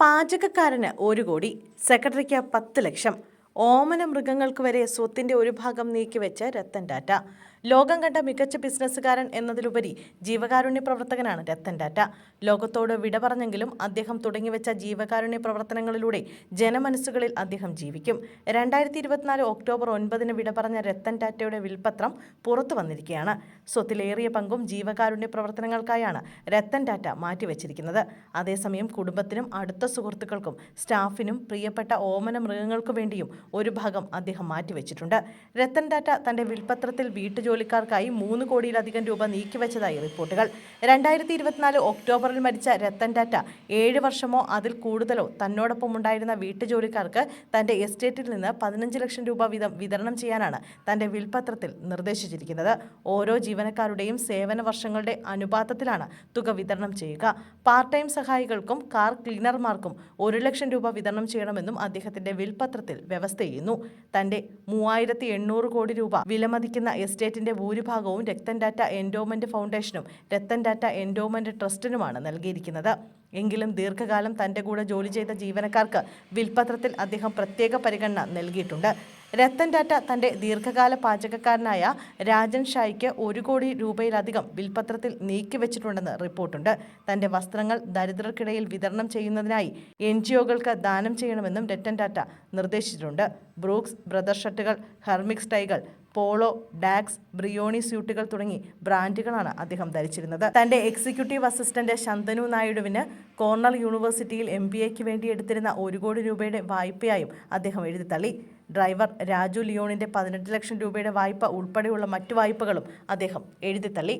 പാചകക്കാരന് ഒരു കോടി സെക്രട്ടറിക്ക് പത്ത് ലക്ഷം. ഓമന മൃഗങ്ങൾക്ക് വരെ സ്വത്തിന്റെ ഒരു ഭാഗം നീക്കിവെച്ച് രത്തൻ ടാറ്റ. ലോകം കണ്ട മികച്ച ബിസിനസ്സുകാരൻ എന്നതിലുപരി ജീവകാരുണ്യ പ്രവർത്തകനാണ് രത്തൻ ടാറ്റ. ലോകത്തോട് വിട പറഞ്ഞെങ്കിലും അദ്ദേഹം തുടങ്ങിവെച്ച ജീവകാരുണ്യ പ്രവർത്തനങ്ങളിലൂടെ ജനമനസ്സുകളിൽ അദ്ദേഹം ജീവിക്കും. രണ്ടായിരത്തി ഇരുപത്തിനാല് ഒക്ടോബർ ഒൻപതിന് വിട പറഞ്ഞ രത്തൻ ടാറ്റയുടെ വിൽപത്രം പുറത്തു വന്നിരിക്കുകയാണ്. സ്വത്തിലേറിയ പങ്കും ജീവകാരുണ്യ പ്രവർത്തനങ്ങൾക്കായാണ് രത്തൻ ടാറ്റ മാറ്റിവെച്ചിരിക്കുന്നത്. അതേസമയം കുടുംബത്തിനും അടുത്ത സുഹൃത്തുക്കൾക്കും സ്റ്റാഫിനും പ്രിയപ്പെട്ട ഓമന മൃഗങ്ങൾക്കു വേണ്ടിയും ഒരു ഭാഗം അദ്ദേഹം മാറ്റിവെച്ചിട്ടുണ്ട്. രത്തൻ ടാറ്റ തന്റെ വിൽപത്രത്തിൽ വീട്ടുജോലിക്കാർക്കായി മൂന്ന് കോടിയിലധികം രൂപ നീക്കിവെച്ചതായി റിപ്പോർട്ടുകൾ. രണ്ടായിരത്തി ഇരുപത്തിനാല് ഒക്ടോബറിൽ മരിച്ച രത്തൻ ടാറ്റ ഏഴ് വർഷമോ അതിൽ കൂടുതലോ തന്നോടൊപ്പം ഉണ്ടായിരുന്ന വീട്ടുജോലിക്കാർക്ക് തന്റെ എസ്റ്റേറ്റിൽ നിന്ന് പതിനഞ്ച് ലക്ഷം രൂപ വീതം വിതരണം ചെയ്യാനാണ് തന്റെ വിൽപത്രത്തിൽ നിർദ്ദേശിച്ചിരിക്കുന്നത്. ഓരോ ജീവനക്കാരുടെയും സേവന വർഷങ്ങളുടെ അനുപാതത്തിലാണ് തുക വിതരണം ചെയ്യുക. പാർട്ട് ടൈം സഹായികൾക്കും കാർ ക്ലീനർമാർക്കും ഒരു ലക്ഷം രൂപ വിതരണം ചെയ്യണമെന്നും അദ്ദേഹത്തിന്റെ വിൽപത്രത്തിൽ വ്യവസ്ഥ ചെയ്യുന്നു. തന്റെ മൂവായിരത്തി എണ്ണൂറ് കോടി രൂപ വിലമതിക്കുന്ന എസ്റ്റേറ്റിന്റെ ഭൂരിഭാഗവും രക്തൻ ഡാറ്റ എൻഡോമെന്റ് ഫൗണ്ടേഷനും രക്തൻ ഡാറ്റ എൻഡോമെന്റ് ട്രസ്റ്റിനുമാണ് നൽകിയിരിക്കുന്നത്. എങ്കിലും ദീർഘകാലം തന്റെ കൂടെ ജോലി ചെയ്ത ജീവനക്കാർക്ക് വിൽപത്രത്തിൽ അദ്ദേഹം പ്രത്യേക പരിഗണന നൽകിയിട്ടുണ്ട്. രത്തൻ ടാറ്റ തന്റെ ദീർഘകാല പാചകക്കാരനായ രാജൻ ഷായ്ക്ക് ഒരു കോടി രൂപയിലധികം വിൽപത്രത്തിൽ നീക്കിവെച്ചിട്ടുണ്ടെന്ന് റിപ്പോർട്ടുണ്ട്. തന്റെ വസ്ത്രങ്ങൾ ദരിദ്രർക്കിടയിൽ വിതരണം ചെയ്യുന്നതിനായി എൻ ദാനം ചെയ്യണമെന്നും രത്തൻ ടാറ്റ നിർദ്ദേശിച്ചിട്ടുണ്ട്. ബ്രൂക്സ് ബ്രദർ ഷർട്ടുകൾ ഹെർമിക്സ് ടൈകൾ പോളോ ഡാക്സ് ബ്രിയോണി സ്യൂട്ടുകൾ തുടങ്ങി ബ്രാൻഡുകളാണ് അദ്ദേഹം ധരിച്ചിരുന്നത്. തന്റെ എക്സിക്യൂട്ടീവ് അസിസ്റ്റന്റ് ശന്തനു നായിഡുവിന് കോർണൽ യൂണിവേഴ്സിറ്റിയിൽ എം ബി എക്ക് വേണ്ടി എടുത്തിരുന്ന ഒരു കോടി രൂപയുടെ വായ്പയായും അദ്ദേഹം എഴുതിത്തള്ളി. ഡ്രൈവർ രാജു ലിയോണിന്റെ പതിനെട്ട് ലക്ഷം രൂപയുടെ വായ്പ ഉൾപ്പെടെയുള്ള മറ്റു വായ്പകളും അദ്ദേഹം എഴുതിത്തള്ളി.